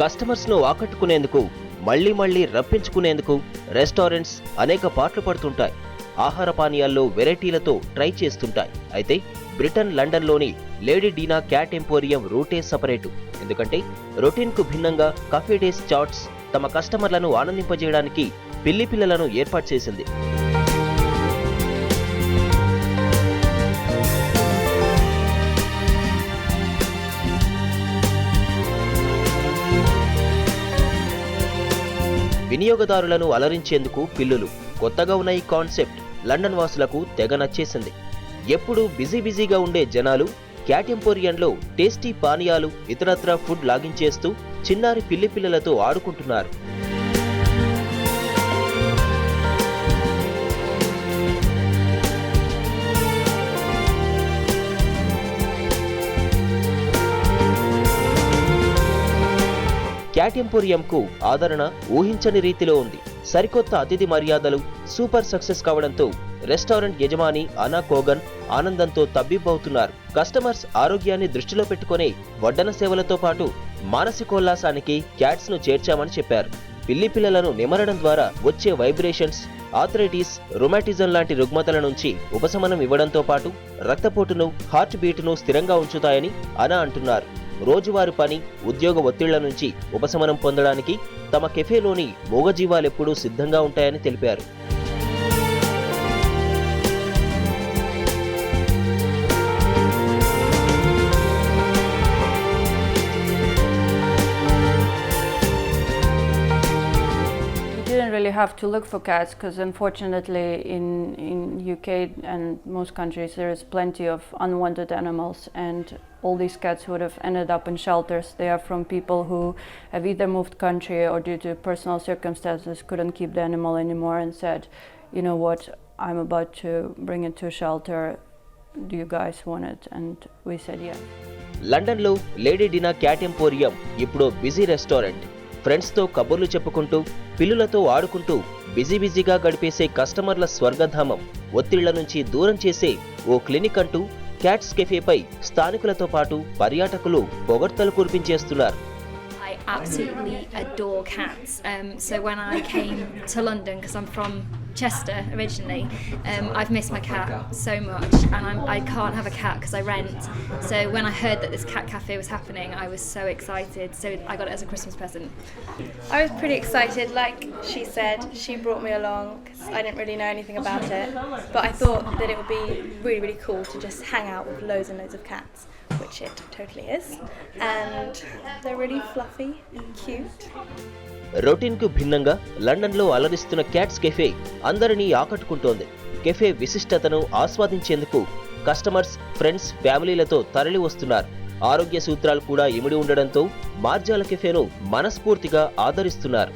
కస్టమర్స్ను ఆకట్టుకునేందుకు మళ్ళీ మళ్ళీ రప్పించుకునేందుకు రెస్టారెంట్స్ అనేక పాటలు పడుతుంటాయి. ఆహార పానీయాల్లో వెరైటీలతో ట్రై చేస్తుంటాయి. అయితే బ్రిటన్ లండన్లోని లేడీ డీనా క్యాట్ ఎంపోరియం రూటే సపరేటు. ఎందుకంటే రొటీన్కు భిన్నంగా కఫీ డేస్ చాట్స్ తమ కస్టమర్లను ఆనందింపజేయడానికి పిల్లి పిల్లలను ఏర్పాటు చేసింది. వినియోగదారులను అలరించేందుకు పిల్లులు. కొత్తగా ఉన్న ఈ కాన్సెప్ట్ లండన్ వాసులకు తెగ నచ్చేసింది. ఎప్పుడూ బిజీ బిజీగా ఉండే జనాలు క్యాటెంపోరియన్లో టేస్టీ పానీయాలు ఇతరత్ర ఫుడ్ లాగించేస్తూ చిన్నారి పిల్లి పిల్లలతో ఆడుకుంటున్నారు. క్యాట్ ఎంపోరియంకు ఆదరణ ఊహించని రీతిలో ఉంది. సరికొత్త అతిథి మర్యాదలు సూపర్ సక్సెస్ కావడంతో రెస్టారెంట్ యజమాని అనా కోగన్ ఆనందంతో తబ్బిబ్బవుతున్నారు. కస్టమర్స్ ఆరోగ్యాన్ని దృష్టిలో పెట్టుకునే వడ్డన సేవలతో పాటు మానసికోల్లాసానికి క్యాట్స్ను చేర్చామని చెప్పారు. పిల్లి పిల్లలను నిమరడం ద్వారా వచ్చే వైబ్రేషన్స్ ఆథరైటిస్ రొమాటిజం లాంటి రుగ్మతల నుంచి ఉపశమనం ఇవ్వడంతో పాటు రక్తపోటును హార్ట్ బీటును స్థిరంగా ఉంచుతాయని అనా అంటున్నారు. రోజువారి పని ఉద్యోగ ఒత్తిళ్ళ నుంచి ఉపశమనం పొందడానికి తమ కెఫేలోని మూగజీవాలెప్పుడూ సిద్ధంగా ఉంటాయని తెలిపారు. have to look for cats because unfortunately in, in UK and most countries there is plenty of unwanted animals and all these cats would have ended up in shelters. They are from people who have either moved country or due to personal circumstances couldn't keep the animal anymore and said, you know what, I'm about to bring it to a shelter. Do you guys want it? And we said yes. లండన్లో lady డినా cat emporium ఇప్పుడు busy restaurant ఫ్రెండ్స్తో కబుర్లు చెప్పుకుంటూ పిల్లులతో ఆడుకుంటూ busy బిజీగా గడిపేసే కస్టమర్ల స్వర్గధామం ఒత్తిళ్ళ నుంచి దూరం చేసే ఓ క్లినిక్ అంటూ క్యాట్స్ కెఫేపై స్థానికులతో పాటు పర్యాటకులు పొగడ్తలు కురిపించేస్తున్నారు I absolutely adore cats. Um, so when I came to London, because I'm from Chester originally, um, I've missed my cat so much, and I'm, I can't have a cat because I rent. So when I heard that this cat cafe was happening, I was so excited. So I got it as a Christmas present. I was pretty excited. Like she said, she brought me along because I didn't really know anything about it. But I thought that it would be really, really cool to just hang out with loads and loads of cats, which it totally is. And they're really fluffy and cute. రొటీన్కు భిన్నంగా లండన్లో అలరిస్తున్న cats cafe అందరినీ ఆకట్టుకుంటోంది. Cafe విశిష్టతను ఆస్వాదించేందుకు customers friends ఫ్యామిలీలతో తరలి వస్తున్నారు. ఆరోగ్య సూత్రాలు కూడా ఇమిడి ఉండడంతో మార్జాల కెఫేను మనస్ఫూర్తిగా ఆదరిస్తున్నారు.